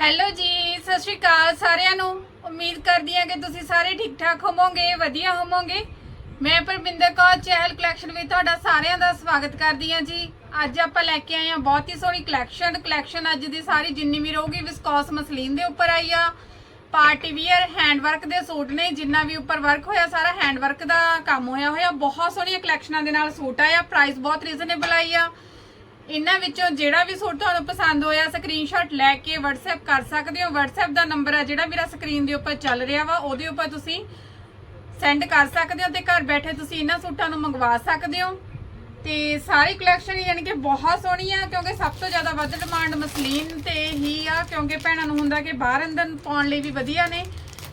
Hello ਜੀ, ਸਤਿ ਸ਼੍ਰੀ ਅਕਾਲ ਸਾਰਿਆਂ ਨੂੰ। ਉਮੀਦ ਕਰਦੀ ਹਾਂ ਕਿ ਤੁਸੀਂ ਸਾਰੇ ਠੀਕ ਠਾਕ ਹੋਵੋਗੇ, ਵਧੀਆ ਹੋਵੋਗੇ। ਮੈਂ ਪਰਮਿੰਦਰ ਕੌਰ, ਚਹਿਲ ਕਲੈਕਸ਼ਨ ਵਿੱਚ ਤੁਹਾਡਾ ਸਾਰਿਆਂ ਦਾ ਸਵਾਗਤ ਕਰਦੀ ਹਾਂ ਜੀ। ਅੱਜ ਆਪਾਂ ਲੈ ਕੇ ਆਏ ਹਾਂ ਬਹੁਤ ਹੀ ਸੋਹਣੀ ਕਲੈਕਸ਼ਨ ਕਲੈਕਸ਼ਨ ਅੱਜ ਦੀ ਸਾਰੀ ਜਿੰਨੀ ਵੀ ਰਹੂਗੀ ਵਿਸਕੋਸ ਮਸਲੀਨ ਦੇ ਉੱਪਰ ਆਈ ਆ। ਪਾਰਟੀ ਵੀਅਰ ਹੈਂਡ ਵਰਕ ਦੇ ਸੂਟ ਨੇ, ਜਿੰਨਾ ਵੀ ਉੱਪਰ ਵਰਕ ਹੋਇਆ, ਸਾਰਾ ਹੈਂਡ ਵਰਕ ਦਾ ਕੰਮ ਹੋਇਆ ਹੋਇਆ। ਬਹੁਤ ਸੋਹਣੀਆਂ ਕਲੈਕਸ਼ਨਾਂ ਦੇ ਨਾਲ ਸੂਟ ਆਇਆ ਪ੍ਰਾਈਸ ਬਹੁਤ ਰੀਜ਼ਨੇਬਲ ਆਈ ਆ। ਇਹਨਾਂ ਵਿੱਚੋਂ ਜਿਹੜਾ ਵੀ ਸੂਟ ਤੁਹਾਨੂੰ ਪਸੰਦ ਹੋਇਆ ਸਕਰੀਨਸ਼ਾਟ ਲੈ ਕੇ WhatsApp ਕਰ ਸਕਦੇ ਹੋ। WhatsApp ਦਾ ਨੰਬਰ ਹੈ ਜਿਹੜਾ ਮੇਰਾ ਸਕਰੀਨ ਦੇ ਉੱਪਰ ਚੱਲ ਰਿਹਾ ਵਾ, ਉਹਦੇ ਉੱਪਰ ਤੁਸੀਂ ਸੈਂਡ ਕਰ ਸਕਦੇ ਹੋ ਤੇ ਘਰ ਬੈਠੇ ਤੁਸੀਂ ਇਹਨਾਂ ਸੂਟਾਂ ਨੂੰ ਮੰਗਵਾ ਸਕਦੇ ਹੋ। ਤੇ ਸਾਰੀ ਕਲੈਕਸ਼ਨ ਯਾਨੀ ਕਿ ਬਹੁਤ ਸੋਹਣੀ ਆ, ਕਿਉਂਕਿ ਸਭ ਤੋਂ ਜ਼ਿਆਦਾ ਵੱਧ ਡਿਮਾਂਡ ਮਸਲੀਨ ਤੇ ਹੀ ਆ, ਕਿਉਂਕਿ ਭੈਣਾਂ ਨੂੰ ਹੁੰਦਾ ਕਿ ਬਾਹਰ ਅੰਦਰ ਪਾਉਣ ਲਈ ਵੀ ਵਧੀਆ ਨੇ।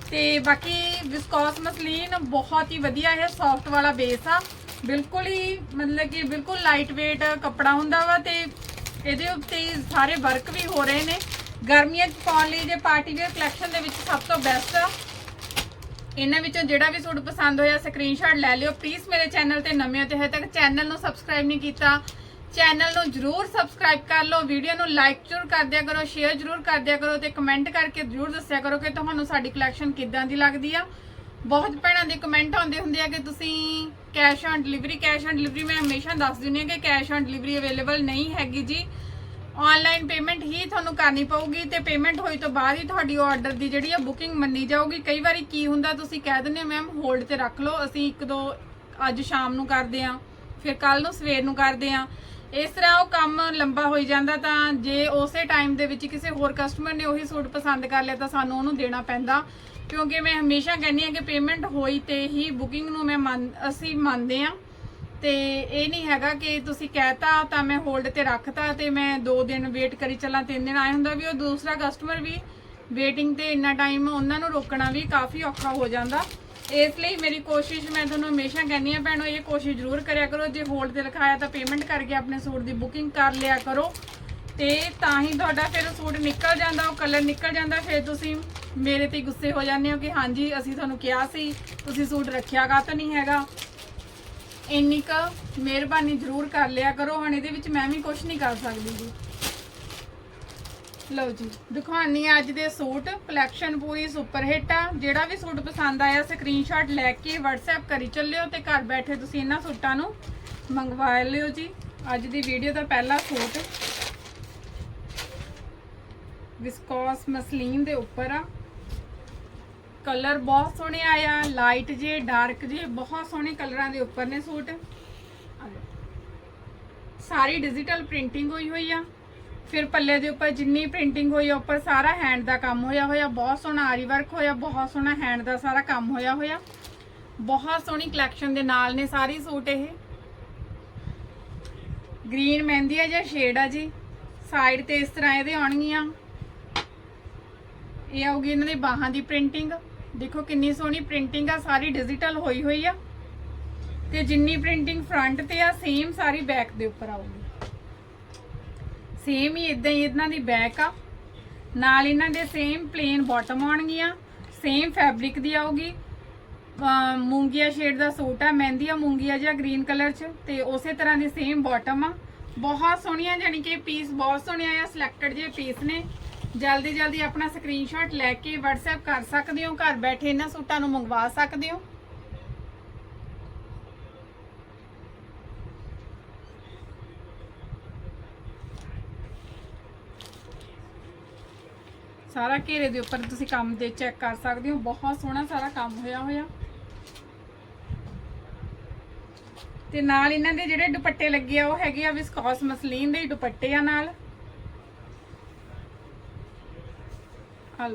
ਤੇ ਬਾਕੀ ਵਿਸਕੋਸ ਮਸਲੀਨ ਬਹੁਤ ਹੀ ਵਧੀਆ ਇਹ ਸੌਫਟ ਵਾਲਾ ਬੇਸ ਆ। ਬਿਲਕੁਲ ਹੀ ਮਤਲਬ ਕਿ ਬਿਲਕੁਲ ਲਾਈਟ weight ਕੱਪੜਾ ਹੁੰਦਾ ਵਾ ਤੇ ਇਹਦੇ ਉੱਤੇ ਹੀ ਸਾਰੇ ਵਰਕ ਵੀ ਹੋ ਰਹੇ ਨੇ। ਗਰਮੀਆਂ 'ਚ ਪਾਉਣ ਲਈ ਜੇ ਪਾਰਟੀ ਵੇਅਰ ਕਲੈਕਸ਼ਨ ਦੇ ਵਿੱਚ ਸਭ ਤੋਂ ਬੈਸਟ ਆ। ਇਹਨਾਂ ਵਿੱਚੋਂ ਜਿਹੜਾ ਵੀ ਸੂਟ ਪਸੰਦ ਹੋਇਆ ਸਕਰੀਨਸ਼ਾਟ ਲੈ ਲਿਓ। ਪਲੀਜ਼ ਮੇਰੇ ਚੈਨਲ ਤੇ ਨਵੇਂ ਹੋ ਤੇ ਹਜੇ ਤੱਕ ਚੈਨਲ ਨੂੰ ਸਬਸਕ੍ਰਾਈਬ ਨਹੀਂ ਕੀਤਾ ਚੈਨਲ ਨੂੰ ਜਰੂਰ ਸਬਸਕ੍ਰਾਈਬ ਕਰ ਲਓ। ਵੀਡੀਓ ਨੂੰ ਲਾਈਕ ਜਰੂਰ ਕਰ ਦਿਆ ਕਰੋ ਸ਼ੇਅਰ ਜਰੂਰ ਕਰ ਦਿਆ ਕਰੋ ਤੇ ਕਮੈਂਟ ਕਰਕੇ ਜਰੂਰ ਦੱਸਿਆ ਕਰੋ ਕਿ ਤੁਹਾਨੂੰ ਸਾਡੀ ਕਲੈਕਸ਼ਨ ਕਿੱਦਾਂ ਦੀ ਲੱਗਦੀ ਆ। ਬਹੁਤ ਭੈਣਾਂ ਦੇ ਕਮੈਂਟ ਆਉਂਦੇ ਹੁੰਦੇ ਆ ਕਿ ਤੁਸੀਂ cash on delivery cash on delivery ਮੈਂ ਹਮੇਸ਼ਾ ਦੱਸ ਦਿੰਦੀ ਹਾਂ ਕਿ ਕੈਸ਼ ਔਨ ਡਿਲੀਵਰੀ ਅਵੇਲੇਬਲ ਨਹੀਂ ਹੈਗੀ ਜੀ। ਆਨਲਾਈਨ ਪੇਮੈਂਟ ਹੀ ਤੁਹਾਨੂੰ ਕਰਨੀ ਪਊਗੀ ਤੇ ਪੇਮੈਂਟ ਹੋਈ ਤੋਂ ਬਾਅਦ ਹੀ ਤੁਹਾਡੀ ਆਰਡਰ ਦੀ ਜਿਹੜੀ ਆ ਬੁਕਿੰਗ ਮੰਨੀ ਜਾਊਗੀ। ਕਈ ਵਾਰੀ ਕੀ ਹੁੰਦਾ ਤੁਸੀਂ ਕਹਿ ਦਿੰਦੇ ਹੋ ਮੈਮ ਹੋਲਡ ਤੇ ਰੱਖ ਲਓ, ਅਸੀਂ ਇੱਕ ਦੋ ਅੱਜ ਸ਼ਾਮ ਨੂੰ ਕਰਦੇ ਆਂ ਫਿਰ ਕੱਲ ਨੂੰ ਸਵੇਰ ਨੂੰ ਕਰਦੇ ਆਂ ਇਸ ਤਰ੍ਹਾਂ ਉਹ ਕੰਮ ਲੰਬਾ ਹੋਈ ਜਾਂਦਾ ਤਾਂ ਜੇ ਉਸੇ ਟਾਈਮ ਦੇ ਵਿੱਚ ਕਿਸੇ ਹੋਰ ਕਸਟਮਰ ਨੇ ਉਹੀ ਸੂਟ ਪਸੰਦ ਕਰ ਲਿਆ ਤਾਂ ਸਾਨੂੰ ਉਹਨੂੰ ਦੇਣਾ ਪੈਂਦਾ। ਕਿਉਂਕਿ ਮੈਂ ਹਮੇਸ਼ਾ ਕਹਿੰਦੀ ਆ ਕਿ ਪੇਮੈਂਟ ਹੋਈ ਤੇ ਹੀ ਬੁਕਿੰਗ ਨੂੰ ਮੈਂ ਮੰਨ, ਅਸੀਂ ਮੰਨਦੇ ਆ ਤੇ ਇਹ ਨਹੀਂ ਹੈਗਾ ਕਿ ਤੁਸੀਂ ਕਹਿਤਾ ਤਾਂ ਮੈਂ ਹੋਲਡ ਤੇ ਰੱਖਤਾ ਤੇ ਮੈਂ 2 ਦਿਨ ਵੇਟ ਕਰੀ ਚੱਲਾਂ 3 ਦਿਨ ਆਏ ਹੁੰਦਾ ਵੀ ਉਹ ਦੂਸਰਾ ਕਸਟਮਰ ਵੀ ਵੇਟਿੰਗ ਤੇ ਇੰਨਾ ਟਾਈਮ ਉਹਨਾਂ ਨੂੰ ਰੋਕਣਾ ਵੀ ਕਾਫੀ ਔਖਾ ਹੋ ਜਾਂਦਾ। ਇਸ ਲਈ ਮੇਰੀ ਕੋਸ਼ਿਸ਼, ਮੈਂ ਤੁਹਾਨੂੰ ਹਮੇਸ਼ਾ ਕਹਿੰਦੀ ਆ ਭੈਣੋ, ਇਹ ਕੋਸ਼ਿਸ਼ ਜ਼ਰੂਰ ਕਰਿਆ ਕਰੋ, ਜੇ ਹੋਲਡ ਤੇ ਲਿਖਾਇਆ ਤਾਂ ਪੇਮੈਂਟ ਕਰਕੇ ਆਪਣੇ ਸੂਟ ਦੀ ਬੁਕਿੰਗ ਕਰ ਲਿਆ ਕਰੋ। ਤੇ ਤਾਂ ਹੀ ਤੁਹਾਡਾ ਫਿਰ ਸੂਟ ਨਿਕਲ ਜਾਂਦਾ, ਉਹ ਕਲਰ ਨਿਕਲ ਜਾਂਦਾ, ਫਿਰ ਤੁਸੀਂ ਮੇਰੇ ਤੇ ਗੁੱਸੇ ਹੋ ਜਾਂਦੇ ਹੋ ਕਿ ਹਾਂਜੀ, ਅਸੀਂ ਤੁਹਾਨੂੰ ਕਿਹਾ ਸੀ, ਤੁਸੀਂ ਸੂਟ ਰੱਖਿਆ ਗਾ ਤਾਂ ਨਹੀਂ ਹੈਗਾ। ਇੰਨੀ ਕੁ ਮਿਹਰਬਾਨੀ ਜ਼ਰੂਰ ਕਰ ਲਿਆ ਕਰੋ, ਹੁਣ ਇਹਦੇ ਵਿੱਚ ਮੈਂ ਵੀ ਕੁਝ ਨਹੀਂ ਕਰ ਸਕਦੀ ਜੀ। ਲਓ ਜੀ ਦਿਖਾਉਣੀ ਆ ਅੱਜ ਦੇ ਸੂਟ ਕਲੈਕਸ਼ਨ ਪੂਰੀ ਸੁਪਰ ਹਿੱਟ ਆ। ਜਿਹੜਾ ਵੀ ਸੂਟ ਪਸੰਦ ਆਇਆ ਸਕਰੀਨਸ਼ਾਟ ਲੈ ਕੇ WhatsApp ਕਰੀ ਚੱਲਿਓ ਤੇ ਘਰ ਬੈਠੇ ਤੁਸੀਂ ਇਹਨਾਂ ਸੂਟਾਂ ਨੂੰ ਮੰਗਵਾ ਲਿਓ ਜੀ। ਅੱਜ ਦੀ ਵੀਡੀਓ ਦਾ ਪਹਿਲਾ ਸੂਟ ਵਿਸਕੋਸ ਮਸਲੀਨ ਦੇ ਉੱਪਰ ਆ। ਕਲਰ ਬਹੁਤ ਸੋਹਣੇ ਆਇਆ ਲਾਈਟ ਜੇ ਡਾਰਕ ਜੇ, ਬਹੁਤ ਸੋਹਣੇ ਕਲਰਾਂ ਦੇ ਉੱਪਰ ਨੇ ਸੂਟ। ਸਾਰੀ ਡਿਜੀਟਲ ਪ੍ਰਿੰਟਿੰਗ ਹੋਈ ਹੋਈ ਆ। ਫਿਰ ਪੱਲੇ ਦੇ ਉੱਪਰ ਜਿੰਨੀ ਪ੍ਰਿੰਟਿੰਗ ਹੋਈ ਆ, ਉੱਪਰ ਸਾਰਾ ਹੈਂਡ ਦਾ ਕੰਮ ਹੋਇਆ ਹੋਇਆ, ਬਹੁਤ ਸੋਹਣਾ ਆਰੀ ਵਰਕ ਹੋਇਆ, ਬਹੁਤ ਸੋਹਣਾ ਹੈਂਡ ਦਾ ਸਾਰਾ ਕੰਮ ਹੋਇਆ ਹੋਇਆ। ਬਹੁਤ ਸੋਹਣੀ ਕਲੈਕਸ਼ਨ ਦੇ ਨਾਲ ਨੇ ਸਾਰੀ ਸੂਟ ਇਹ। ਗ੍ਰੀਨ ਮਹਿੰਦੀ ਆ ਜਾਂ ਸ਼ੇਡ ਆ ਜੀ। ਸਾਈਡ ਤੇ ਇਸ ਤਰ੍ਹਾਂ ਇਹਦੇ ਆਉਣਗੀਆਂ। ਇਹ ਆਊਗੀ ਇਹਨਾਂ ਦੀ ਬਾਹਾਂ ਦੀ ਪ੍ਰਿੰਟਿੰਗ ਦੇਖੋ ਕਿੰਨੀ ਸੋਹਣੀ ਪ੍ਰਿੰਟਿੰਗ ਆ, ਸਾਰੀ ਡਿਜੀਟਲ ਹੋਈ ਹੋਈ ਆ। ਤੇ ਜਿੰਨੀ ਪ੍ਰਿੰਟਿੰਗ ਫਰੰਟ ਤੇ ਆ ਸੇਮ ਸਾਰੀ ਬੈਕ ਦੇ ਉੱਪਰ ਆਊਗੀ। ਸੇਮ ਹੀ ਇਦਾਂ ਹੀ ਇਹਨਾਂ ਦੀ ਬੈਕ ਆ। ਨਾਲ ਇਹਨਾਂ ਦੇ ਸੇਮ ਪਲੇਨ ਬਾਟਮ ਆਉਣਗੀਆਂ ਸੇਮ ਫੈਬਰਿਕ ਦੀ ਆਊਗੀ। ਮੂੰਗੀਆ ਸ਼ੇਡ ਦਾ ਸੂਟ ਆ, ਮਹਿੰਦੀ ਆ, ਮੂੰਗੀਆ ਜਿਹਾ ਗ੍ਰੀਨ ਕਲਰ ਚ ਤੇ ਉਸੇ ਤਰ੍ਹਾਂ ਦੀ ਸੇਮ ਬਾਟਮ ਆ। ਬਹੁਤ ਸੋਹਣੀਆਂ ਜਾਨੀ ਕਿ ਪੀਸ ਬਹੁਤ ਸੋਹਣੇ ਆ ਸਿਲੈਕਟਡ ਜੇ ਪੀਸ ਨੇ। ਜਲਦੀ ਜਲਦੀ ਆਪਣਾ ਸਕਰੀਨਸ਼ਾਟ ਲੈ ਕੇ WhatsApp ਕਰ ਸਕਦੇ ਹੋ, ਘਰ ਬੈਠੇ ਇਹਨਾਂ ਸੂਟਾਂ ਨੂੰ ਮੰਗਵਾ ਸਕਦੇ ਹੋ। ਸਾਰਾ ਘੇਰੇ ਦੇ ਉੱਪਰ ਤੁਸੀਂ ਕੰਮ ਦੇ ਚੈੱਕ ਕਰ ਸਕਦੇ ਹੋ। ਬਹੁਤ ਸੋਹਣਾ ਸਾਰਾ ਕੰਮ ਹੋਇਆ ਹੋਇਆ। ਤੇ ਨਾਲ ਇਹਨਾਂ ਦੇ ਜਿਹੜੇ ਦੁਪੱਟੇ ਲੱਗੇ ਆ, ਉਹ ਹੈਗੇ ਆ ਵਿਸਕੋਸ ਮਸਲੀਨ ਦੇ ਦੁਪੱਟੇ ਆ ਨਾਲ। ਆ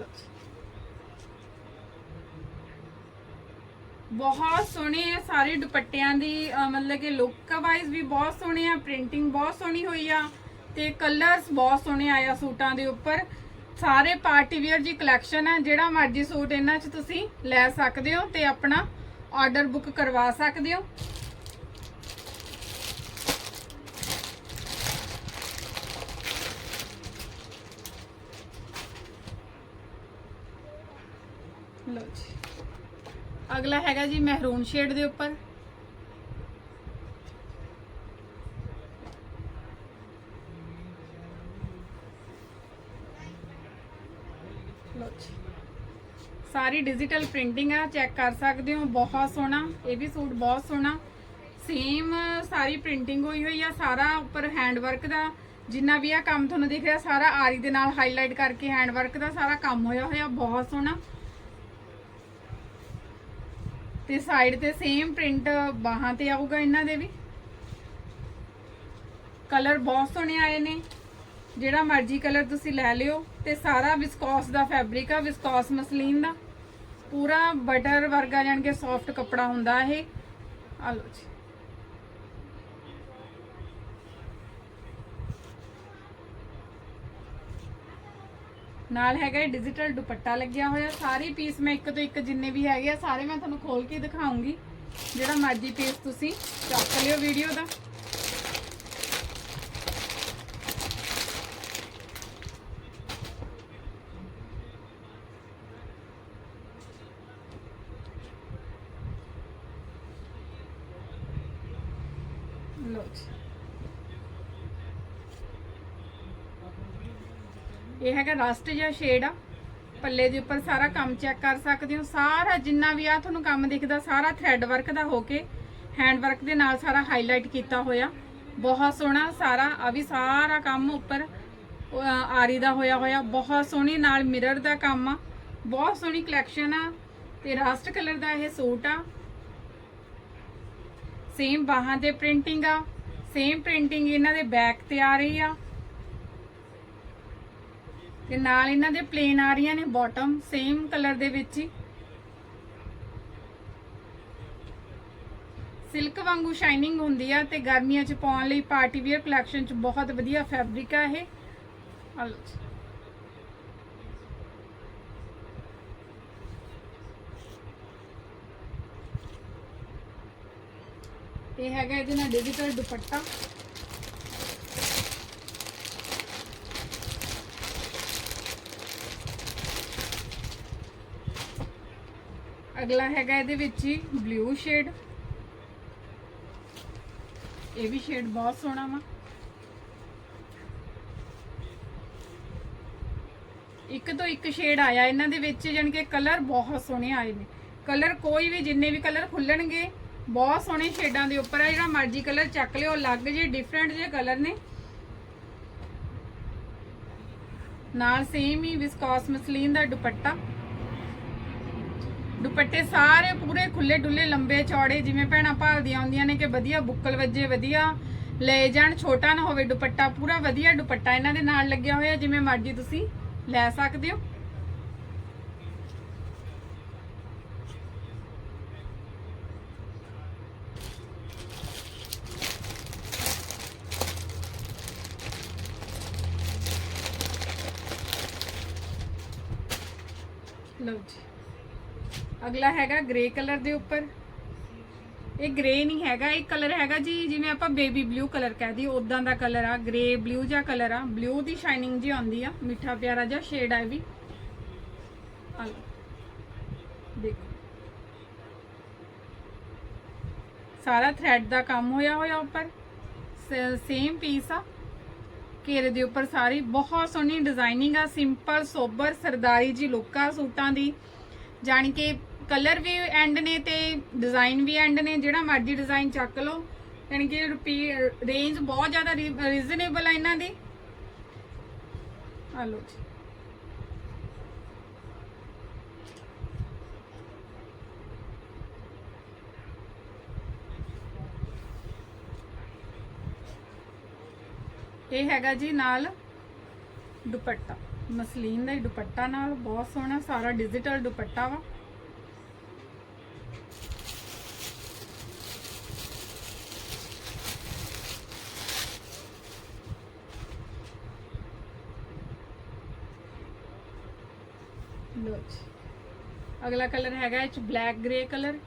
ਬਹੁਤ ਸੋਹਣੇ ਆ ਸਾਰੇ ਦੁਪੱਟਿਆਂ ਦੀ ਮਤਲਬ ਕਿ ਲੁੱਕ ਵਾਈਜ਼ ਵੀ ਬਹੁਤ ਸੋਹਣੇ ਆ ਪ੍ਰਿੰਟਿੰਗ ਬਹੁਤ ਸੋਹਣੀ ਹੋਈ ਆ ਤੇ ਕਲਰਸ ਬਹੁਤ ਸੋਹਣੇ ਆਇਆ ਸੂਟਾਂ ਦੇ ਉੱਪਰ। ਸਾਰੇ ਪਾਰਟੀ ਵੇਅਰ ਜੀ ਕਲੈਕਸ਼ਨ ਹੈ ਜਿਹੜਾ ਮਰਜ਼ੀ ਸੂਟ ਇਹਨਾਂ 'ਚ ਤੁਸੀਂ ਲੈ ਸਕਦੇ ਹੋ ਤੇ ਆਪਣਾ ਆਰਡਰ ਬੁੱਕ ਕਰਵਾ ਸਕਦੇ ਹੋ। ਲਓ ਜੀ। ਅਗਲਾ ਹੈਗਾ ਜੀ ਮਹਿਰੂਨ ਸ਼ੇਡ ਦੇ ਉੱਪਰ ਲਓ ਜੀ ਸਾਰੀ ਡਿਜੀਟਲ ਪ੍ਰਿੰਟਿੰਗ ਆ ਚੈੱਕ ਕਰ ਸਕਦੇ ਹੋ, ਬਹੁਤ ਸੋਹਣਾ, ਇਹ ਵੀ ਸੂਟ ਬਹੁਤ ਸੋਹਣਾ। ਸੇਮ ਸਾਰੀ ਪ੍ਰਿੰਟਿੰਗ ਹੋਈ ਹੋਈ ਆ, ਸਾਰਾ ਉੱਪਰ ਹੈਂਡ ਵਰਕ ਦਾ। ਜਿੰਨਾ ਵੀ ਆ ਕੰਮ ਤੁਹਾਨੂੰ ਦਿਖ ਰਿਹਾ, ਸਾਰਾ ਆਰੀ ਦੇ ਨਾਲ ਹਾਈਲਾਈਟ ਕਰਕੇ ਹੈਂਡ ਵਰਕ ਦਾ ਸਾਰਾ ਕੰਮ ਹੋਇਆ ਹੋਇਆ, ਬਹੁਤ ਸੋਹਣਾ। ਤੇ ਸਾਈਡ ਤੇ ਸੇਮ ਪ੍ਰਿੰਟ ਬਾਹਾਂ ਤੇ ਆਊਗਾ ਇਹਨਾਂ ਦੇ ਵੀ। ਕਲਰ ਬਹੁਤ ਸੋਹਣੇ ਆਏ ਨੇ। ਜਿਹੜਾ ਮਰਜ਼ੀ ਕਲਰ ਤੁਸੀਂ ਲੈ ਲਿਓ, ਤੇ ਸਾਰਾ ਵਿਸਕੋਸ ਦਾ ਫੈਬਰਿਕ ਆ ਵਿਸਕੌਸ ਮਸਲੀਨ ਦਾ। ਪੂਰਾ ਬਟਰ ਵਰਗਾ ਜਾਣ ਕੇ ਸੌਫਟ ਕੱਪੜਾ ਹੁੰਦਾ ਇਹ। ਆ ਲਓ ਜੀ। ਨਾਲ ਹੈਗਾ ਡਿਜੀਟਲ ਦੁਪੱਟਾ ਲੱਗਿਆ ਹੋਇਆ। ਸਾਰੇ ਪੀਸ ਮੈਂ ਇੱਕ ਤੋਂ ਇੱਕ ਜਿੰਨੇ ਵੀ ਹੈਗੇ ਆ, ਸਾਰੇ ਮੈਂ ਤੁਹਾਨੂੰ ਖੋਲ ਕੇ ਦਿਖਾਉਂਗੀ। ਜਿਹੜਾ ਮਰਜ਼ੀ ਪੀਸ ਤੁਸੀਂ ਚੱਕ ਲਿਓ ਵੀਡੀਓ ਦਾ ਲਓ ਜੀ ਇਹ ਹੈਗਾ ਰਸਟ ਜਿਹਾ ਸ਼ੇਡ ਆ। ਪੱਲੇ ਦੇ ਉੱਪਰ ਸਾਰਾ ਕੰਮ ਚੈੱਕ ਕਰ ਸਕਦੇ ਹੋ। ਸਾਰਾ ਜਿੰਨਾ ਵੀ ਆ ਤੁਹਾਨੂੰ ਕੰਮ ਦਿਖਦਾ, ਸਾਰਾ ਥ੍ਰੈਡ ਵਰਕ ਦਾ ਹੋ ਕੇ ਹੈਂਡ ਵਰਕ ਦੇ ਨਾਲ ਸਾਰਾ ਹਾਈਲਾਈਟ ਕੀਤਾ ਹੋਇਆ। ਬਹੁਤ ਸੋਹਣਾ ਸਾਰਾ, ਆ ਵੀ ਸਾਰਾ ਕੰਮ ਉੱਪਰ ਆਰੀ ਦਾ ਹੋਇਆ ਹੋਇਆ। ਬਹੁਤ ਸੋਹਣੀ ਨਾਲ ਮਿਰਰ ਦਾ ਕੰਮ ਆ। ਬਹੁਤ ਸੋਹਣੀ ਕਲੈਕਸ਼ਨ ਆ। ਤੇ ਰਸਟ ਕਲਰ ਦਾ ਇਹ ਸੂਟ ਆ। ਸੇਮ ਬਾਹਾਂ ਤੇ ਪ੍ਰਿੰਟਿੰਗ ਆ। ਸੇਮ ਪ੍ਰਿੰਟਿੰਗ ਇਹਨਾਂ ਦੇ ਬੈਕ ਤੇ ਆ ਰਹੀ ਆ। ਤੇ ਨਾਲ ਇਹਨਾਂ ਦੇ ਪਲੇਨ ਆ ਰਹੀਆਂ ਨੇ ਬਾਟਮ ਸੇਮ ਕਲਰ ਦੇ ਵਿੱਚ ਹੀ। ਸਿਲਕ ਵਾਂਗੂ ਸ਼ਾਈਨਿੰਗ ਹੁੰਦੀ ਆ ਤੇ ਗਰਮੀਆਂ 'ਚ ਪਾਉਣ ਲਈ ਪਾਰਟੀ ਵੇਅਰ ਕਲੈਕਸ਼ਨ 'ਚ ਬਹੁਤ ਵਧੀਆ ਫੈਬਰਿਕ ਆ ਇਹ। ਆ ਇਹ ਹੈਗਾ ਇਹਦੇ ਨਾਲ ਡਿਜੀਟਲ ਦੁਪੱਟਾ। ਅਗਲਾ ਹੈਗਾ ਇਹਦੇ ਵਿੱਚ ਹੀ ਬਲੂ ਸ਼ੇਡ ਇਹ ਵੀ ਸ਼ੇਡ ਬਹੁਤ ਸੋਹਣਾ ਵਾ। ਇੱਕ ਤੋਂ ਇੱਕ ਸ਼ੇਡ ਆਇਆ ਇਹਨਾਂ ਦੇ ਵਿੱਚ, ਜਾਣੀ ਕਿ ਕਲਰ ਬਹੁਤ ਸੋਹਣੇ ਆਏ ਨੇ। ਕਲਰ ਕੋਈ ਵੀ, ਜਿੰਨੇ ਵੀ ਕਲਰ ਖੁੱਲਣਗੇ, ਬਹੁਤ ਸੋਹਣੇ ਸ਼ੇਡਾਂ ਦੇ ਉੱਪਰ ਆ, ਜਿਹੜਾ ਮਰਜ਼ੀ ਕਲਰ ਚੱਕ ਲਿਓ, ਅਲੱਗ ਜੇ ਡਿਫਰੈਂਟ ਜੇ ਕਲਰ ਨੇ। ਨਾਲ ਸੇਮ ਹੀ ਵਿਸਕੋਸ ਮਸਲੀਨ ਦਾ ਦੁਪੱਟਾ। ਦੁਪੱਟੇ ਸਾਰੇ ਪੂਰੇ ਖੁੱਲੇ ਡੁੱਲੇ ਲੰਬੇ ਚੌੜੇ, ਜਿਵੇਂ ਭੈਣਾਂ ਭਾਲਦੀਆਂ ਹੁੰਦੀਆਂ ਨੇ ਕਿ ਵਧੀਆ ਬੁੱਕਲ ਵੱਜੇ, ਵਧੀਆ ਲੈ ਜਾਣ, ਛੋਟਾ ਨਾ ਹੋਵੇ ਦੁਪੱਟਾ, ਪੂਰਾ ਵਧੀਆ ਦੁਪੱਟਾ ਇਹਨਾਂ ਦੇ ਨਾਲ ਲੱਗਿਆ ਹੋਇਆ, ਜਿਵੇਂ ਮਰਜ਼ੀ ਤੁਸੀਂ ਲੈ ਸਕਦੇ ਹੋ। ਲਓ ਜੀ। ਅਗਲਾ ਹੈਗਾ ਗ੍ਰੇ ਕਲਰ ਦੇ ਉੱਪਰ। ਇਹ ਗ੍ਰੇ ਨਹੀਂ ਹੈਗਾ, ਇਹ ਕਲਰ ਹੈਗਾ ਜੀ, ਜਿਵੇਂ ਆਪਾਂ ਬੇਬੀ ਬਲੂ ਕਲਰ ਕਹਿ ਕਹਦੀ ਉਦਾਂ ਦਾ ਕਲਰ ਆ ਗ੍ਰੇ ਬਲੂ ਜਿਹਾ ਕਲਰ ਆ। ਬਲੂ ਦੀ ਸ਼ਾਈਨਿੰਗ ਜੀ ਆਉਂਦੀ ਆ, ਮਿੱਠਾ ਪਿਆਰਾ ਜਿਹਾ ਸ਼ੇਡ ਆ ਵੀ। ਦੇਖੋ। ਸਾਰਾ ਥ੍ਰੈਡ ਦਾ ਕੰਮ ਹੋਇਆ ਹੋਇਆ ਉੱਪਰ। ਸੇਮ ਪੀਸ ਆ। ਘੇਰੇ ਦੇ ਉੱਪਰ ਸਾਰੀ, ਬਹੁਤ ਸੋਹਣੀ ਡਿਜ਼ਾਈਨਿੰਗ ਆ ਸਿੰਪਲ ਸੋਬਰ ਸਰਦਾਰੀ ਜੀ ਲੁੱਕ ਆ ਸੂਟਾਂ ਦੀ। ਜਾਣੀ ਕਿ ਕਲਰ ਵੀ ਐਂਡ ਨੇ ਤੇ ਡਿਜ਼ਾਈਨ ਵੀ ਐਂਡ ਨੇ, ਜਿਹੜਾ ਮਰਜ਼ੀ ਡਿਜ਼ਾਈਨ ਚੱਕ ਲਓ। ਯਾਨੀ ਕਿ ਰੁਪੀ ਰੇਂਜ ਬਹੁਤ ਜ਼ਿਆਦਾ ਰੀਜ਼ਨੇਬਲ ਆ ਇਹਨਾਂ ਦੀ। ਆ ਲਓ ਜੀ। ਇਹ ਹੈਗਾ ਜੀ ਨਾਲ ਦੁਪੱਟਾ। ਮਸਲੀਨ ਦਾ ਦੁਪੱਟਾ ਨਾਲ, ਬਹੁਤ ਸੋਹਣਾ, ਸਾਰਾ ਡਿਜੀਟਲ ਦੁਪੱਟਾ ਵਾ ਲੋ ਜੀ ਅਗਲਾ ਕਲਰ ਹੈਗਾ ਇਹ ਚ ਬਲੈਕ ਗ੍ਰੇ ਕਲਰ।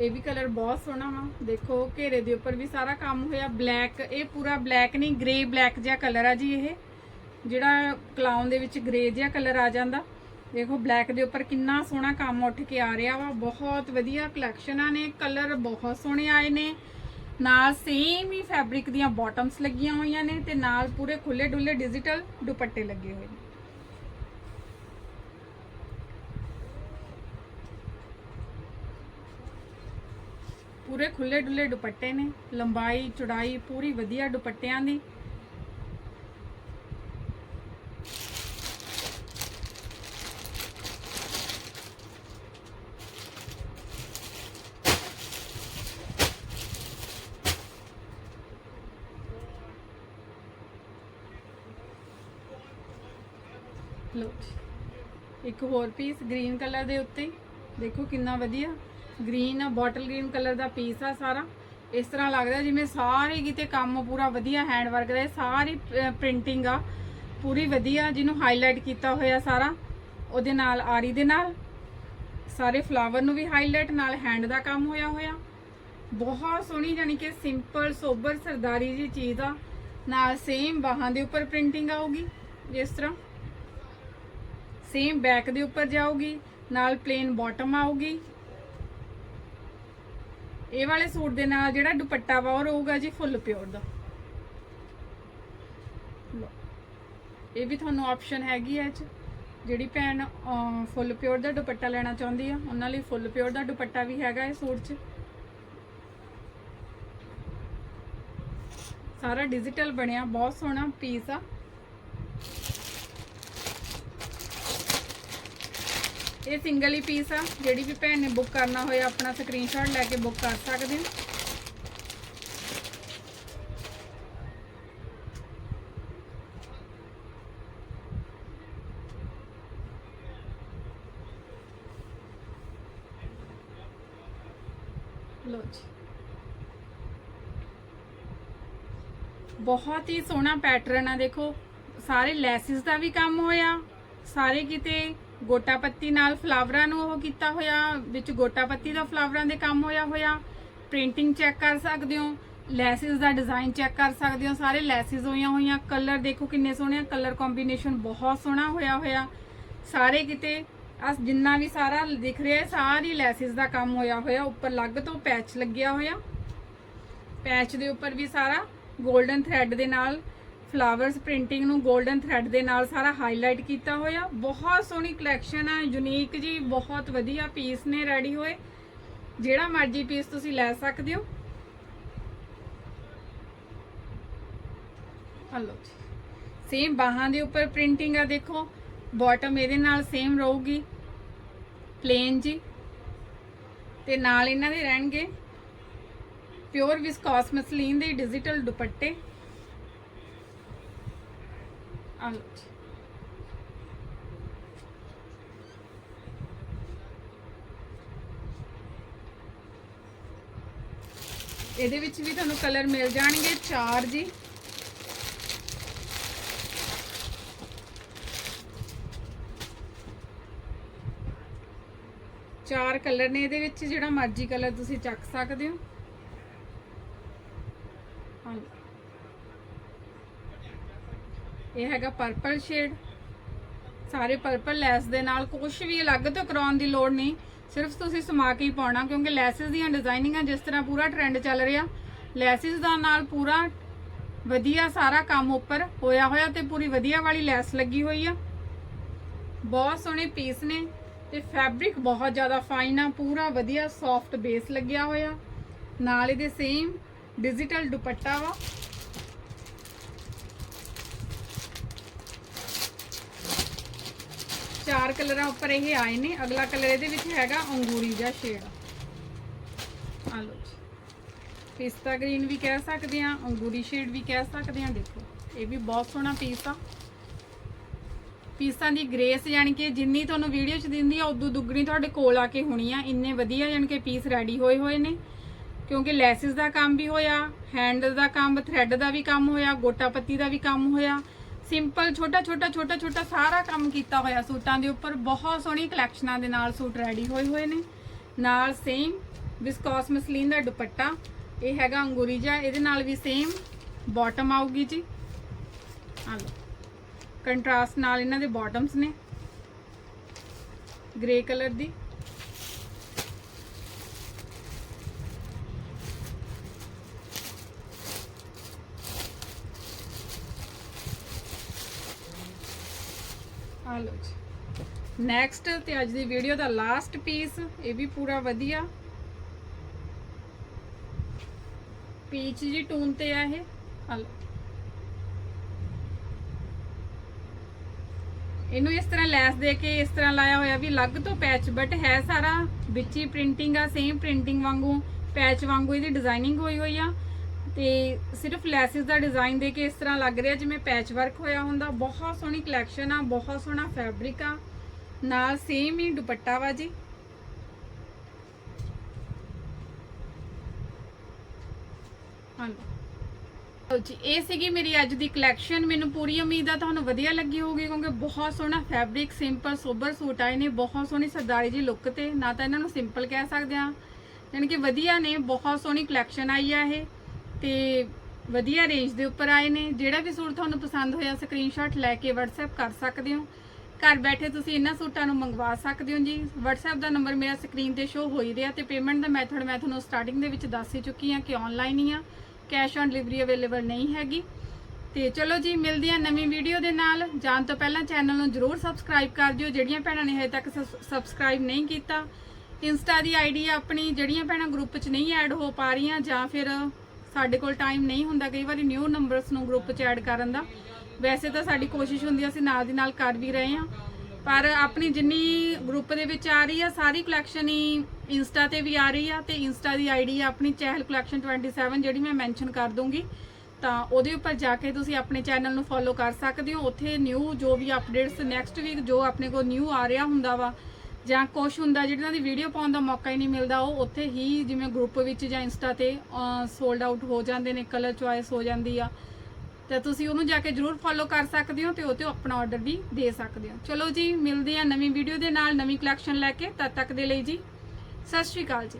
ਇਹ ਵੀ ਕਲਰ ਬਹੁਤ ਸੋਹਣਾ ਵਾ। ਦੇਖੋ, ਘੇਰੇ ਦੇ ਉੱਪਰ ਵੀ ਸਾਰਾ ਕੰਮ ਹੋਇਆ। ਬਲੈਕ, ਇਹ ਪੂਰਾ ਬਲੈਕ ਨਹੀਂ, ਗ੍ਰੇ ਬਲੈਕ ਜਿਹਾ ਕਲਰ ਆ ਜੀ ਇਹ। ਜਿਹੜਾ ਕਲਾਉਨ ਦੇ ਵਿੱਚ ਗ੍ਰੇ ਜਿਹਾ ਕਲਰ ਆ ਜਾਂਦਾ। ਦੇਖੋ, ਬਲੈਕ ਦੇ ਉੱਪਰ ਕਿੰਨਾ ਸੋਹਣਾ ਕੰਮ ਉੱਠ ਕੇ ਆ ਰਿਹਾ ਵਾ। ਬਹੁਤ ਵਧੀਆ ਕਲੈਕਸ਼ਨਾਂ ਨੇ। ਕਲਰ ਬਹੁਤ ਸੋਹਣੇ ਆਏ ਨੇ। ਨਾਲ ਸੇਮ ਹੀ ਫੈਬਰਿਕ ਦੀਆਂ ਬਾਟਮਸ ਲੱਗੀਆਂ ਹੋਈਆਂ ਨੇ ਤੇ ਨਾਲ ਪੂਰੇ ਖੁੱਲੇ ਡੁੱਲੇ ਡਿਜੀਟਲ ਦੁਪੱਟੇ ਲੱਗੇ ਹੋਏ ਨੇ। ਪੂਰੇ ਖੁੱਲੇ ਡੁੱਲੇ ਦੁਪੱਟੇ ਨੇ, ਲੰਬਾਈ, ਚੌੜਾਈ ਪੂਰੀ ਵਧੀਆ ਦੁਪੱਟਿਆਂ ਦੀ ਲੋ ਜੀ। ਇੱਕ ਹੋਰ ਪੀਸ ਗ੍ਰੀਨ ਕਲਰ ਦੇ ਉੱਤੇ। ਦੇਖੋ ਕਿੰਨਾ ਵਧੀਆ। ਗ੍ਰੀਨ ਆ ਬੋਟਲ ਗ੍ਰੀਨ ਕਲਰ ਦਾ ਪੀਸ ਆ ਸਾਰਾ। ਇਸ ਤਰ੍ਹਾਂ ਲੱਗਦਾ ਜਿਵੇਂ ਸਾਰੇ ਕਿਤੇ ਕੰਮ ਪੂਰਾ ਵਧੀਆ ਹੈਂਡ ਵਰਕ ਦਾ ਸਾਰੀ ਪ੍ਰਿੰਟਿੰਗ ਆ। ਪੂਰੀ ਵਧੀਆ ਜਿਹਨੂੰ ਹਾਈਲਾਈਟ ਕੀਤਾ ਹੋਇਆ ਸਾਰਾ। ਉਹਦੇ ਨਾਲ ਆਰੀ ਦੇ ਨਾਲ। ਸਾਰੇ ਫਲਾਵਰ ਨੂੰ ਵੀ ਹਾਈਲਾਈਟ ਨਾਲ ਹੈਂਡ ਦਾ ਕੰਮ ਹੋਇਆ ਹੋਇਆ। ਬਹੁਤ ਸੋਹਣੀ ਜਾਨੀ ਕਿ ਸਿੰਪਲ ਸੋਬਰ ਸਰਦਾਰੀ ਜੀ ਚੀਜ਼ ਆ। ਨਾਲ ਸੇਮ ਬਾਹਾਂ ਦੇ ਉੱਪਰ ਪ੍ਰਿੰਟਿੰਗ ਆਊਗੀ। ਜਿਸ ਤਰ੍ਹਾਂ। ਸੇਮ ਬੈਕ ਦੇ ਉੱਪਰ ਜਾਊਗੀ, ਨਾਲ ਪਲੇਨ ਬਾਟਮ ਆਊਗੀ। ਇਹ ਵਾਲੇ ਸੂਟ ਦੇ ਨਾਲ ਜਿਹੜਾ ਦੁਪੱਟਾ ਵਾ ਉਹ ਰਹੂਗਾ ਜੀ ਫੁੱਲ ਪਿਓਰ ਦਾ। ਇਹ ਵੀ ਤੁਹਾਨੂੰ ਆਪਸ਼ਨ ਹੈਗੀ ਹੈ ਇਹ 'ਚ। ਜਿਹੜੀ ਭੈਣ ਫੁੱਲ ਪਿਓਰ ਦਾ ਦੁਪੱਟਾ ਲੈਣਾ ਚਾਹੁੰਦੀ ਆ, ਉਹਨਾਂ ਲਈ ਫੁੱਲ ਪਿਓਰ ਦਾ ਦੁਪੱਟਾ ਵੀ ਹੈਗਾ ਇਹ ਸੂਟ 'ਚ। ਸਾਰਾ ਡਿਜੀਟਲ ਬਣਿਆ, ਬਹੁਤ ਸੋਹਣਾ ਪੀਸ ਆ। ਇਹ ਸਿੰਗਲ ਹੀ ਪੀਸ ਆ, ਜਿਹੜੀ ਵੀ ਭੈਣ ਨੇ ਬੁੱਕ ਕਰਨਾ ਹੋਇਆ, ਆਪਣਾ ਸਕਰੀਨਸ਼ਾਟ ਲੈ ਕੇ ਬੁੱਕ ਕਰ ਸਕਦੇ ਹੋ। ਲੋ ਜੀ। ਬਹੁਤ ਹੀ ਸੋਹਣਾ ਪੈਟਰਨ ਆ, ਦੇਖੋ। ਸਾਰੇ ਲੈਸਿਸ ਦਾ ਵੀ ਕੰਮ ਹੋਇਆ, ਸਾਰੇ ਕਿਤੇ ਗੋਟਾ ਪੱਤੀ ਨਾਲ ਫਲਾਵਰਾਂ ਨੂੰ ਉਹ ਕੀਤਾ ਹੋਇਆ, ਵਿੱਚ ਗੋਟਾ ਪੱਤੀ ਦਾ ਫਲਾਵਰਾਂ ਦੇ ਕੰਮ ਹੋਇਆ ਹੋਇਆ। ਪ੍ਰਿੰਟਿੰਗ ਚੈੱਕ ਕਰ ਸਕਦੇ ਹੋ, ਲੈਸਿਸ ਦਾ ਡਿਜ਼ਾਈਨ ਚੈੱਕ ਕਰ ਸਕਦੇ ਹੋ, ਸਾਰੇ ਲੈਸਿਸ ਹੋਈਆਂ ਹੋਈਆਂ, ਕਲਰ ਦੇਖੋ ਕਿੰਨੇ ਸੋਹਣੇ ਕਲਰ ਕੰਬੀਨੇਸ਼ਨ ਬਹੁਤ ਸੋਹਣਾ ਹੋਇਆ ਹੋਇਆ। ਸਾਰੇ ਕਿਤੇ ਆ ਜਿੰਨਾ ਵੀ ਸਾਰਾ ਦਿਖ ਰਿਹਾ ਸਾਰੀ ਲੈਸਿਸ ਦਾ ਕੰਮ ਹੋਇਆ ਹੋਇਆ, ਉੱਪਰ ਲੱਗ ਤੋਂ ਪੈਚ ਲੱਗਿਆ ਹੋਇਆ। ਪੈਚ ਦੇ ਉੱਪਰ ਵੀ ਸਾਰਾ 골ਡਨ ਥ੍ਰੈਡ ਦੇ ਨਾਲ ਫਲਾਵਰਸ ਪ੍ਰਿੰਟਿੰਗ ਨੂੰ 골ਡਨ ਥ੍ਰੈਡ ਦੇ ਨਾਲ ਸਾਰਾ ਹਾਈਲਾਈਟ ਕੀਤਾ ਹੋਇਆ। ਬਹੁਤ ਸੋਹਣੀ ਕਲੈਕਸ਼ਨ ਆ, ਯੂਨੀਕ ਜੀ, ਬਹੁਤ ਵਧੀਆ ਪੀਸ ਨੇ ਰੈਡੀ ਹੋਏ। ਜਿਹੜਾ ਮਰਜ਼ੀ ਪੀਸ ਤੁਸੀਂ ਲੈ ਸਕਦੇ ਹੋ। ਹਲੋ ਜੀ। ਸੇਮ ਬਾਹਾਂ ਦੇ ਉੱਪਰ ਪ੍ਰਿੰਟਿੰਗ ਆ, ਦੇਖੋ। ਬਾਟਮ ਇਹਦੇ ਨਾਲ ਸੇਮ ਰਹੂਗੀ। ਪਲੇਨ ਜੀ। ਤੇ ਨਾਲ ਇਹਨਾਂ ਦੇ ਰਹਿਣਗੇ। ਪਿਓਰ ਵਿਸਕੋਸ ਮਸਲੀਨ ਦੇ ਡਿਜੀਟਲ ਦੁਪੱਟੇ। ਆ ਲਓ ਇਹਦੇ ਵਿੱਚ ਵੀ ਤੁਹਾਨੂੰ ਕਲਰ ਮਿਲ ਜਾਣਗੇ, ਚਾਰ ਜੀ। ਚਾਰ ਕਲਰ ਨੇ ਇਹਦੇ ਵਿੱਚ, ਜਿਹੜਾ ਮਰਜ਼ੀ ਕਲਰ ਤੁਸੀਂ ਚੱਕ ਸਕਦੇ ਹੋ। ਹਾਂ ਇਹ ਹੈਗਾ ਪਰਪਲ ਸ਼ੇਡ ਸਾਰੇ ਪਰਪਲ ਲੈਸ ਦੇ ਨਾਲ ਕੁਝ ਵੀ ਅਲੱਗ ਤੋਂ ਕਰਾਉਣ ਦੀ ਲੋੜ ਨਹੀਂ। ਸਿਰਫ ਤੁਸੀਂ ਸਮਾ ਕੇ ਹੀ ਪਾਉਣਾ, ਕਿਉਂਕਿ ਲੈਸਸ ਦੀਆਂ ਡਿਜ਼ਾਈਨਿੰਗਾਂ ਜਿਸ ਤਰ੍ਹਾਂ ਪੂਰਾ ਟ੍ਰੈਂਡ ਚੱਲ ਰਿਹਾ। ਲੈਸਿਸ ਦਾ ਨਾਲ ਪੂਰਾ ਵਧੀਆ ਸਾਰਾ ਕੰਮ ਉੱਪਰ ਹੋਇਆ ਹੋਇਆ ਤੇ ਪੂਰੀ ਵਧੀਆ ਵਾਲੀ ਲੈਸ ਲੱਗੀ ਹੋਈ ਆ। ਬਹੁਤ ਸੋਹਣੇ ਪੀਸ ਨੇ ਤੇ ਫੈਬਰਿਕ ਬਹੁਤ ਜ਼ਿਆਦਾ ਫਾਈਨ ਆ, ਪੂਰਾ ਵਧੀਆ ਸੌਫਟ ਬੇਸ ਲੱਗਿਆ ਹੋਇਆ। ਨਾਲ ਇਹਦੇ ਸੇਮ ਡਿਜੀਟਲ ਦੁਪੱਟਾ ਵਾ। ਚਾਰ ਕਲਰਾਂ ਉੱਪਰ ਇਹ ਆਏ ਨੇ। ਅਗਲਾ ਕਲਰ ਇਹਦੇ ਵਿੱਚ ਹੈਗਾ ਅੰਗੂਰੀ ਜਿਹਾ ਸ਼ੇਡ। ਆ ਲਓ ਜੀ। ਪਿਸਤਾ ਗ੍ਰੀਨ ਵੀ ਕਹਿ ਸਕਦੇ ਆ ਅੰਗੂਰੀ ਸ਼ੇਡ ਵੀ ਕਹਿ ਸਕਦੇ ਆ ਦੇਖੋ, ਇਹ ਵੀ ਬਹੁਤ ਸੋਹਣਾ ਪੀਸ ਆ। ਪੀਸਾਂ ਦੀ ਗ੍ਰੇਸ ਯਾਨੀ ਕਿ ਜਿੰਨੀ ਤੁਹਾਨੂੰ ਵੀਡੀਓ 'ਚ ਦਿੰਦੀ ਆ, ਉਦੋਂ ਦੁੱਗਣੀ ਤੁਹਾਡੇ ਕੋਲ ਆ ਕੇ ਹੋਣੀ ਆ। ਇੰਨੇ ਵਧੀਆ ਯਾਨੀ ਕਿ ਪੀਸ ਰੈਡੀ ਹੋਏ ਹੋਏ ਨੇ। ਕਿਉਂਕਿ ਲੈਸਿਸ ਦਾ ਕੰਮ ਵੀ ਹੋਇਆ ਹੈਂਡ ਦਾ ਕੰਮ ਥ੍ਰੈਡ ਦਾ ਵੀ ਕੰਮ ਹੋਇਆ ਗੋਟਾ ਪੱਤੀ ਦਾ ਵੀ ਕੰਮ ਹੋਇਆ। ਸਿੰਪਲ, ਛੋਟਾ ਛੋਟਾ ਛੋਟਾ ਛੋਟਾ ਸਾਰਾ ਕੰਮ ਕੀਤਾ ਹੋਇਆ ਸੂਟਾਂ ਦੇ ਉੱਪਰ। ਬਹੁਤ ਸੋਹਣੀ ਕਲੈਕਸ਼ਨਾਂ ਦੇ ਨਾਲ ਸੂਟ ਰੈਡੀ ਹੋਏ ਹੋਏ ਨੇ। ਨਾਲ ਸੇਮ ਵਿਸਕੋਸ ਮਸਲੀਨ ਦਾ ਦੁਪੱਟਾ। ਇਹ ਹੈਗਾ ਅੰਗੂਰੀ ਜਿਹਾ, ਇਹਦੇ ਨਾਲ ਵੀ ਸੇਮ ਬਾਟਮ ਆਊਗੀ ਜੀ। ਆ ਲਓ। ਕੰਟਰਾਸਟ ਨਾਲ ਇਹਨਾਂ ਦੇ ਬਾਟਮਸ ਨੇ। ਗ੍ਰੇ ਕਲਰ ਦੀ। ਆ ਲਓ ਜੀ। ਨੈਕਸਟ ਤੇ ਅੱਜ ਦੀ ਵੀਡੀਓ ਦਾ ਲਾਸਟ ਪੀਸ ਇਹ ਵੀ ਪੂਰਾ ਵਧੀਆ। ਪੀਚ ਜੀ ਟੂਨ ਤੇ ਆ ਇਹ। ਆ ਲਓ। ਇਹਨੂੰ ਇਸ ਤਰ੍ਹਾਂ ਲੈਸ ਦੇ ਕੇ ਇਸ ਤਰ੍ਹਾਂ ਲਾਇਆ ਹੋਇਆ ਵੀ ਅਲੱਗ ਤੋਂ ਪੈਚ ਬਟ ਹੈ ਸਾਰਾ ਵਿੱਚ ਹੀ ਪ੍ਰਿੰਟਿੰਗ ਆ ਸੇਮ ਪ੍ਰਿੰਟਿੰਗ ਵਾਂਗੂ ਪੈਚ ਵਾਂਗੂ ਇਹਦੀ ਡਿਜ਼ਾਈਨਿੰਗ ਹੋਈ ਹੋਈ ਆ। ਤੇ ਸਿਰਫ ਲੈਸਿਸ ਦਾ ਡਿਜ਼ਾਈਨ ਦੇ ਕੇ ਇਸ ਤਰ੍ਹਾਂ ਲੱਗ ਰਿਹਾ ਜਿਵੇਂ ਪੈਚ ਵਰਕ ਹੋਇਆ ਹੁੰਦਾ। ਬਹੁਤ ਸੋਹਣੀ ਕਲੈਕਸ਼ਨ ਆ, ਬਹੁਤ ਸੋਹਣਾ ਫੈਬਰਿਕ ਆ। ਨਾਲ ਸੇਮ ਹੀ ਦੁਪੱਟਾ ਵਾ ਜੀ। ਹਾਂਜੀ। ਜੀ, ਇਹ ਸੀਗੀ ਮੇਰੀ ਅੱਜ ਦੀ ਕਲੈਕਸ਼ਨ ਮੈਨੂੰ ਪੂਰੀ ਉਮੀਦ ਆ ਤੁਹਾਨੂੰ ਵਧੀਆ ਲੱਗੀ ਹੋਊਗੀ, ਕਿਉਂਕਿ ਬਹੁਤ ਸੋਹਣਾ ਫੈਬਰਿਕ ਸਿੰਪਲ ਸੋਬਰ ਸੂਟ ਆਏ ਨੇ ਬਹੁਤ ਸੋਹਣੀ ਸਰਦਾਰੀ ਜੀ ਲੁੱਕ ਤੇ। ਨਾ ਤਾਂ ਇਹਨਾਂ ਨੂੰ ਸਿੰਪਲ ਕਹਿ ਸਕਦੇ ਆ। ਯਾਨੀ ਕਿ ਵਧੀਆ ਨੇ, ਬਹੁਤ ਸੋਹਣੀ ਕਲੈਕਸ਼ਨ ਆਈ ਆ ਇਹ। ਤੇ ਵਧੀਆ ਰੇਂਜ ਦੇ ਉੱਪਰ ਆਏ ਨੇ। ਜਿਹੜਾ ਵੀ ਸੂਟ ਤੁਹਾਨੂੰ ਪਸੰਦ ਹੋਇਆ ਸਕਰੀਨਸ਼ਾਟ ਲੈ ਕੇ WhatsApp ਕਰ ਸਕਦੇ ਹੋ। ਘਰ ਬੈਠੇ ਤੁਸੀਂ ਇਹਨਾਂ ਸੂਟਾਂ ਨੂੰ ਮੰਗਵਾ ਸਕਦੇ ਹੋ ਜੀ। WhatsApp ਦਾ ਨੰਬਰ ਮੇਰਾ ਸਕਰੀਨ ਤੇ ਸ਼ੋ ਹੋ ਹੀ ਰਿਹਾ ਤੇ ਪੇਮੈਂਟ ਦਾ ਮੈਥਡ ਮੈਂ ਤੁਹਾਨੂੰ ਸਟਾਰਟਿੰਗ ਦੇ ਵਿੱਚ ਦੱਸ ਹੀ ਚੁੱਕੀ ਹਾਂ ਕਿ ਆਨਲਾਈਨ ਹੀ ਆ। ਕੈਸ਼ ਔਨ ਡਿਲੀਵਰੀ ਅਵੇਲੇਬਲ ਨਹੀਂ ਹੈਗੀ। ਤੇ ਚਲੋ ਜੀ, ਮਿਲਦੇ ਹਾਂ ਨਵੀਂ ਵੀਡੀਓ ਦੇ ਨਾਲ। ਜਾਣ ਤੋਂ ਪਹਿਲਾਂ ਚੈਨਲ ਨੂੰ ਜਰੂਰ ਸਬਸਕ੍ਰਾਈਬ ਕਰ ਦਿਓ। ਜਿਹੜੀਆਂ ਭੈਣਾਂ ਨੇ ਹਜੇ ਤੱਕ ਸਬਸਕ੍ਰਾਈਬ ਨਹੀਂ ਕੀਤਾ ਇੰਸਟਾ ਦੀ ਆਈਡੀ ਆਪਣੀ, ਜਿਹੜੀਆਂ ਭੈਣਾਂ ਗਰੁੱਪ 'ਚ ਨਹੀਂ ਐਡ ਹੋ ਪਾ ਰਹੀਆਂ ਜਾਂ ਫਿਰ ਸਾਡੇ ਕੋਲ ਟਾਈਮ ਨਹੀਂ ਹੁੰਦਾ ਕਈ ਵਾਰੀ ਨਿਊ ਨੰਬਰਸ ਨੂੰ ਗਰੁੱਪ 'ਚ ਐਡ ਕਰਨ ਦਾ। ਵੈਸੇ ਤਾਂ ਸਾਡੀ ਕੋਸ਼ਿਸ਼ ਹੁੰਦੀ ਆ, ਅਸੀਂ ਨਾਲ ਦੀ ਨਾਲ ਕਰ ਵੀ ਰਹੇ ਹਾਂ ਪਰ ਆਪਣੀ ਜਿੰਨੀ ਗਰੁੱਪ ਦੇ ਵਿੱਚ ਆ ਰਹੀ ਆ, ਸਾਰੀ ਕਲੈਕਸ਼ਨ ਹੀ ਇੰਸਟਾ ਤੇ ਵੀ ਆ ਰਹੀ ਆ ਤੇ ਇੰਸਟਾ ਦੀ ਆਈਡੀ ਆ ਆਪਣੀ ਚਹਿਲ ਕਲੈਕਸ਼ਨ 27 ਜਿਹੜੀ ਮੈਂ ਮੈਂਸ਼ਨ ਕਰ ਦੂੰਗੀ। ਤਾਂ ਉਹਦੇ ਉੱਪਰ ਜਾ ਕੇ ਤੁਸੀਂ ਆਪਣੇ ਚੈਨਲ ਨੂੰ ਫੋਲੋ ਕਰ ਸਕਦੇ ਹੋ। ਉੱਥੇ ਨਿਊ ਜੋ ਵੀ ਅਪਡੇਟਸ ਨੈਕਸਟ ਵੀਕ ਜੋ ਆਪਣੇ ਕੋਲ ਨਿਊ ਆ ਰਿਹਾ ਹੁੰਦਾ ਵਾ ਜਾਂ ਕੁਝ ਹੁੰਦਾ ਜਿਹਨਾਂ ਦੀ ਵੀਡੀਓ ਪਾਉਣ ਦਾ ਮੌਕਾ ਹੀ ਨਹੀਂ ਮਿਲਦਾ, ਉਹ ਉੱਥੇ ਹੀ ਜਿਵੇਂ ਗਰੁੱਪ ਵਿੱਚ ਜਾਂ ਇੰਸਟਾ ਤੇ ਸੋਲਡ ਆਊਟ ਹੋ ਜਾਂਦੇ ਨੇ ਕਲਰ ਚੁਆਇਸ ਹੋ ਜਾਂਦੀ ਆ। ਤਾਂ ਤੁਸੀਂ ਉਹਨੂੰ ਜਾ ਕੇ ਜਰੂਰ ਫੋਲੋ ਕਰ ਸਕਦੇ ਹੋ ਤੇ ਉਹ ਤੇ ਆਪਣਾ ਆਰਡਰ ਵੀ ਦੇ ਸਕਦੇ ਹੋ। ਚਲੋ ਜੀ, ਮਿਲਦੇ ਆ ਨਵੀਂ ਵੀਡੀਓ ਦੇ ਨਾਲ, ਨਵੀਂ ਕਲੈਕਸ਼ਨ ਲੈ ਕੇ, ਤਦ ਤੱਕ ਦੇ ਲਈ ਜੀ, ਸਤਿ ਸ਼੍ਰੀ ਅਕਾਲ ਜੀ।